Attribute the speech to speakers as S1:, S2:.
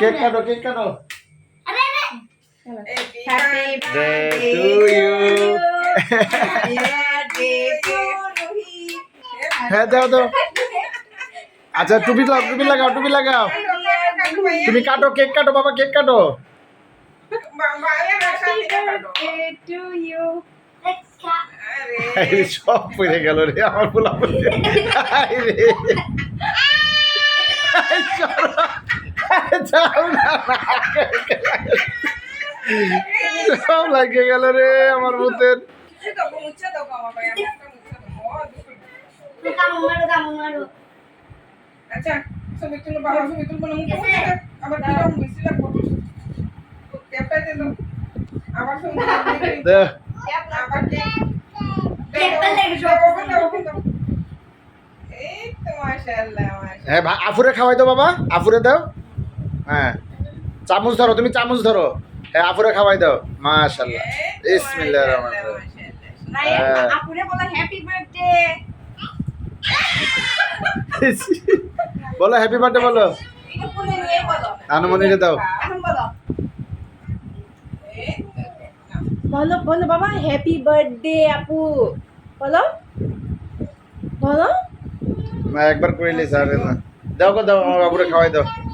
S1: Cake কাটো cake কাটো।
S2: Happy.
S1: হ্যাঁ দাও দাও আচ্ছা টুপি লাগাও টুপি লাগাও টুপি লাগাও। তুমি কাটো কেক কাটো বাবা কেক কাটো। সব পড়ে গেল রে আমার পোলা রে সব লাগে গেল রে আমার ভূতের
S2: আচ্ছা বাবা ক্যাপটা আবার আবার তো
S1: হ্যাঁ আফুরে খাওয়াই দাও বাবা আফুরে দাও হ্যাঁ। চামচ ধরো তুমি চামচ ধরো। হ্যাঁ আফুরে খাওয়াই দাও। মাশাল্লাহ রহমান হ্যাঁ।
S2: আপুরে বলো হ্যাপি বার্থডে
S1: বলো হ্যাপি বার্থডে বলো। দাও।
S2: বলো বলো বাবা হ্যাপি বার্থডে আপু। বলো। বলো।
S1: না একবার করিলে স্যার দাও গো দাও আমার বাবুরে খাওয়াই দাও।